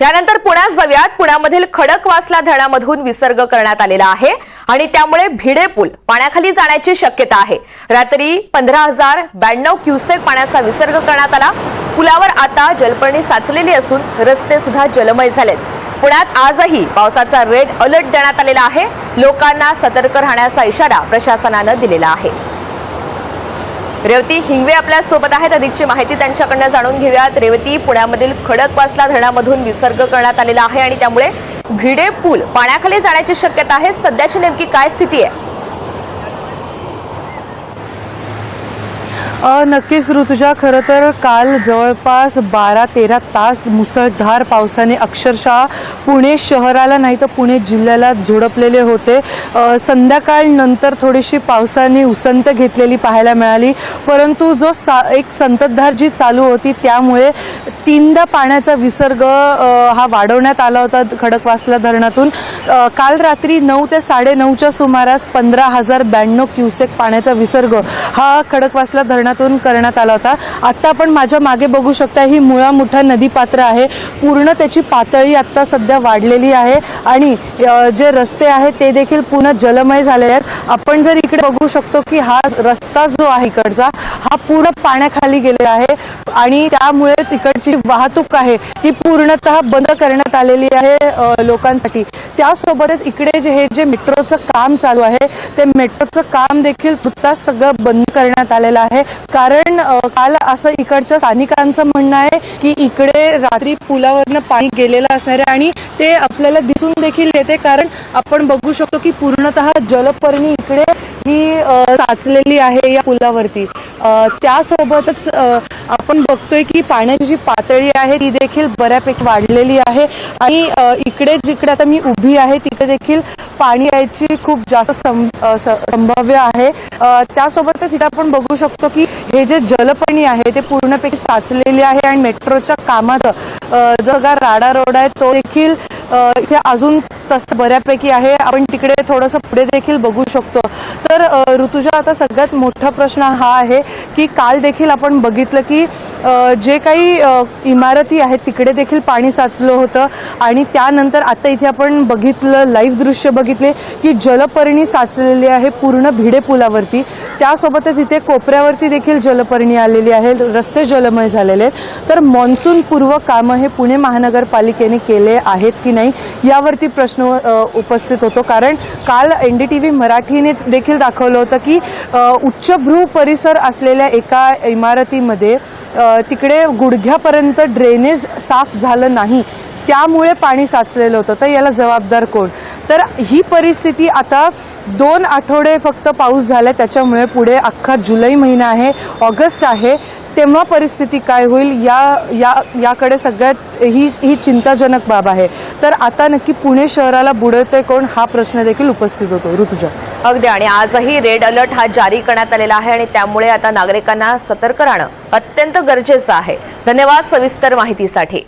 यानंतर पुण्यात जाऊयात पुण्यामधील खडकवासला धरणामधून विसर्ग करण्यात आलेला आहे आणि त्यामुळे भिडे पूल पाण्याखाली जाण्याची शक्यता आहे. रात्री पंधरा हजार ब्याण्णव क्युसेक पाण्याचा विसर्ग करण्यात आला. पुलावर आता जलपर्णी साचलेली असून रस्ते सुद्धा जलमय झालेत. पुण्यात आजही पावसाचा रेड अलर्ट देण्यात आलेला आहे. लोकांना सतर्क राहण्याचा इशारा प्रशासनानं दिलेला आहे. रेवती हिंगवे आपल्यासोबत आहेत. अधिकची माहिती त्यांच्याकडनं जाणून घेऊयात. रेवती पुण्यामधील खडकवासला धरणामधून विसर्ग करण्यात आलेला आहे आणि त्यामुळे भिडे पूल पाण्याखाली जाण्याची शक्यता आहे. सध्याची नेमकी काय स्थिती आहे? नक्कीच ऋतुजा. खरं तर काल जवळपास बारा तेरा तास मुसळधार पावसाने अक्षरशः पुणे शहराला नाही तर पुणे जिल्ह्याला झोडपलेले होते. संध्याकाळनंतर थोडीशी पावसाने उसंत घेतलेली पाहायला मिळाली. परंतु जो सा एक संततधार जी चालू होती त्यामुळे तीनदा पाण्याचा विसर्ग हा वाढवण्यात आला होता खडकवासला धरणातून. काल रात्री नऊ ते साडेनऊच्या सुमारास पंधरा हजार ब्याण्णव क्युसेक पाण्याचा विसर्ग हा खडकवासला धरणातून करण्यात आला होता. आत्ता आपण माझ्या मागे बघू शकता ही मुळा नदी नदीपात्र आहे. पूर्ण त्याची पातळी आत्ता सध्या वाढलेली आहे. आणि जे रस्ते आहेत ते देखील पूर्ण जलमय झालेले आहेत. आपण जर इकडे बघू शकतो की हा रस्ता जो आहे इकडचा हा पूर्ण पाण्याखाली गेलेला आहे. आणि त्यामुळेच इकडची वाहतूक आहे ही पूर्णतः बंद करण्यात आलेली आहे लोकांसाठी. त्यासोबतच इकडे जे हे जे मेट्रोचं काम चालू आहे ते मेट्रोचं काम देखील तुर्तास सगळं बंद करण्यात आलेलं आहे. कारण काल असं इकडच्या स्थानिकांचं म्हणणं आहे की इकडे रात्री पुलावरनं पाणी गेलेलं असणार आहे आणि ते आपल्याला दिसून देखील येते. कारण आपण बघू शकतो की पूर्णतः जलपर्णी इकडे ही साचलेली आहे या पुलावरती. त्यासोबतच आपण बघतोय की पाण्याची जी पातळी आहे ती देखील बऱ्यापैकी वाढलेली आहे. आणि इकडे जिकडे आता मी उभी आहे तिथे देखील पाणी यायची खूप जास्त सं- संभाव्य आहे. त्यासोबतच इथे आपण बघू शकतो की हे जे जलपणी आहे ते पूर्णपैकी साचलेले आहे आणि मेट्रोच्या कामात जो का राडा रोड आहे तो देखील इथे अजून तसं बऱ्यापैकी आहे. आपण तिकडे थोडंसं पुढे देखील बघू शकतो. तर ऋतुजा आता सगळ्यात मोठा प्रश्न हा आहे की काल देखील आपण बघितलं की जे काही इमारती आहेत तिकडे देखील पाणी साचलं होतं. आणि त्यानंतर आता इथे आपण बघितलं लाईव्ह दृश्य बघितले की जलपर्णी साचलेली आहे पूर्ण भिडे पुलावरती. त्यासोबतच इथे कोपऱ्यावरती देखील जलपर्णी आलेली आहे. रस्ते जलमय झालेले आहेत. तर मान्सून पूर्व कामं हे पुणे महानगरपालिकेने केले आहेत की नाही यावरती प्रश्न उपस्थित होतो. कारण काल एन डी टी व्ही मराठीने देखील दाखवलं होतं की उच्चभ्रू परिसर असलेल्या एका इमारतीमध्ये तिकडे गुडघ्यापर्यंत ड्रेनेज साफ झालं नाही. त्यामुळे पाणी साचलेलं होतं. तर याला जबाबदार कोण? तर ही परिस्थिती आता दोन आठवडे फक्त पाऊस झाला त्याच्यामुळे पुढे अख्खा जुलै महिना आहे. ऑगस्ट आहे. तेव्हा परिस्थिती काय होईल या या याकडे सगळ्यात ही ही चिंताजनक बाब आहे. तर आता नक्की पुणे शहराला बुडवते कोण हा प्रश्न देखील उपस्थित होतो. ऋतुजा. अगदी. आणि आजही रेड अलर्ट हा जारी करण्यात आलेला आहे आणि त्यामुळे आता नागरिकांना सतर्क राहणं अत्यंत गरजेचं आहे. धन्यवाद सविस्तर माहितीसाठी.